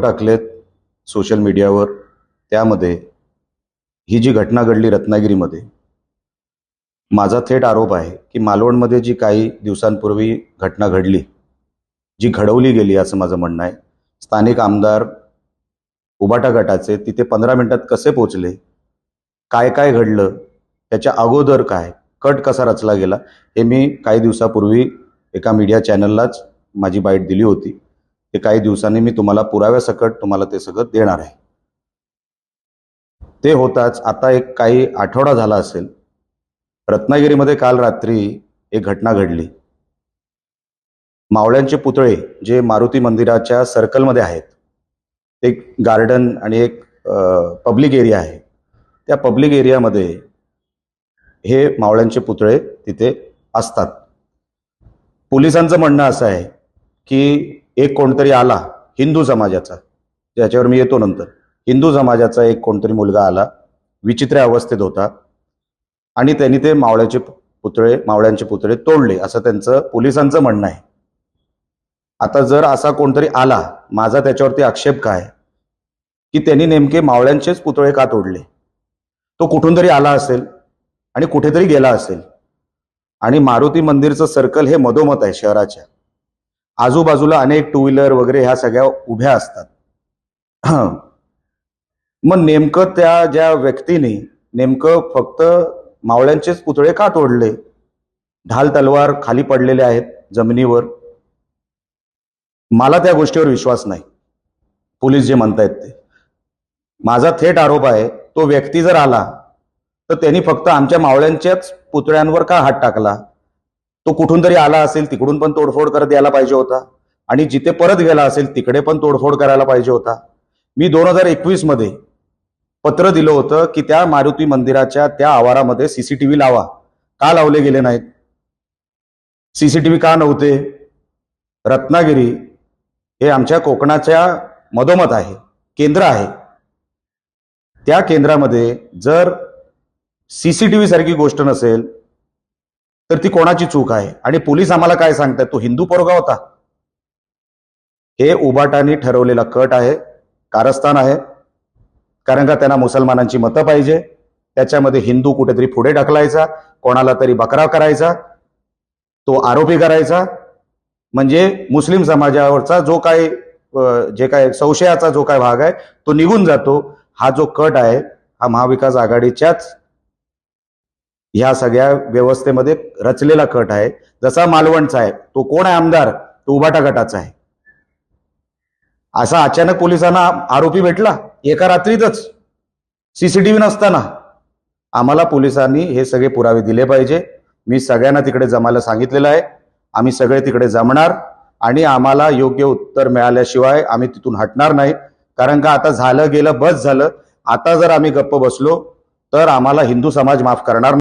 टाकलेत सोशल मीडियावर त्यामध्ये ही जी घटना घडली रत्नागिरीमध्ये माझा थेट आरोप आहे की मालवणमध्ये जी काही दिवसांपूर्वी घटना घडली जी घडवली गेली असं माझं म्हणणं आहे स्थानिक आमदार उबाटा गटाचे तिथे पंधरा मिनिटात कसे पोचले काय काय घडलं त्याच्या अगोदर काय कट कसा रचला गेला हे मी काही दिवसापूर्वी एका मीडिया चॅनललाच माझी बाईट दिली होती. ते काही दिवसांनी मी तुम्हाला पुराव्यासकट तुम्हाला ते सगळं देणार आहे. ते होताच आता एक काही आठवडा झाला असेल. रत्नागिरीमध्ये काल रात्री एक घटना घडली. मावळ्यांचे पुतळे जे मारुती मंदिराच्या सर्कलमध्ये आहेत एक गार्डन आणि एक पब्लिक एरिया आहे. त्या पब्लिक एरियामध्ये हे मावळ्यांचे पुतळे तिथे असतात. पोलिसांचं म्हणणं असं आहे की एक कोणतरी आला हिंदू समाजाचा. ज्याच्यावर मी येतो नंतर. हिंदू समाजाचा एक कोणतरी मुलगा आला विचित्र अवस्थेत होता. आणि त्यांनी ते मावळ्याचे पुतळे मावळ्यांचे पुतळे तोडले असं त्यांचं पोलिसांचं म्हणणं आहे. आता जर असा कोणतरी आला माझा त्याच्यावरती आक्षेप काय? की त्यांनी नेमके मावळ्यांचेच पुतळे का तोडले? तो कुठून तरी आला असेल आणि कुठेतरी गेला असेल. आणि मारुती मंदिरचं सर्कल हे मधोमत आहे शहराच्या. आजूबाजूला अनेक टू व्हीलर वगैरे ह्या सगळ्या उभ्या असतात. मग नेमकं त्या ज्या व्यक्तीने नेमकं फक्त मावळ्यांचेच पुतळे का तोडले? ढाल तलवार खाली पडलेले आहेत जमिनीवर. मला त्या गोष्टीवर विश्वास नाही. पोलीस जे म्हणतायत ते. माझा थेट आरोप आहे तो व्यक्ती जर आला तर त्यांनी फक्त आमच्या मावळ्यांच्याच पुतळ्यांवर का हात टाकला? तो कुठून तरी आला असेल तिकडून पण तोडफोड करत यायला पाहिजे होता. आणि जिथे परत गेला असेल तिकडे पण तोडफोड करायला पाहिजे होता. मी दोन हजार एकवीसमध्ये पत्र दिलं होतं की त्या मारुती मंदिराच्या त्या आवारामध्ये सीसीटीव्ही लावा. का लावले गेले नाहीत? सीसीटीव्ही का नव्हते? रत्नागिरी हे आमच्या कोकणाच्या मधोमध आहे केंद्र आहे. त्या केंद्रामध्ये जर सीसीटीव्ही सारखी गोष्ट नसेल तर ती कोणाची चूक आहे? आणि पोलीस आम्हाला काय सांगतात तो हिंदू पोरगा होता. हे उबाटाने ठरवलेला कट आहे कारस्थान आहे. कारण का त्यांना मुसलमानांची मतं पाहिजे. त्याच्यामध्ये हिंदू कुठेतरी पुढे ढकलायचा कोणाला तरी बकरा करायचा तो आरोपी करायचा. म्हणजे मुस्लिम समाजावरचा जो काय जे काय संशयाचा जो काय भाग आहे तो निघून जातो. हा जो कट आहे हा महाविकास आघाडीच्याच ह्या सगळ्या व्यवस्थेमध्ये रचलेला कट आहे. जसा मालवणचा आहे तो कोण आहे आमदार? तो उभाटा गटाचा आहे. असा अचानक पोलिसांना आरोपी भेटला एका रात्रीतच. सीसीटीव्ही नसताना. आम्हाला पोलिसांनी हे सगळे पुरावे दिले पाहिजे. मी सगळ्यांना तिकडे जमायला सांगितलेलं आहे. आम्ही सगळे तिकडे जमणार आणि आम्हाला योग्य उत्तर मिळाल्याशिवाय आम्ही तिथून हटणार नाही. कारण का आता झालं गेलं बस झालं. आता जर आम्ही गप्प बसलो तर आम्हाला हिंदू समाज माफ करणार नाही.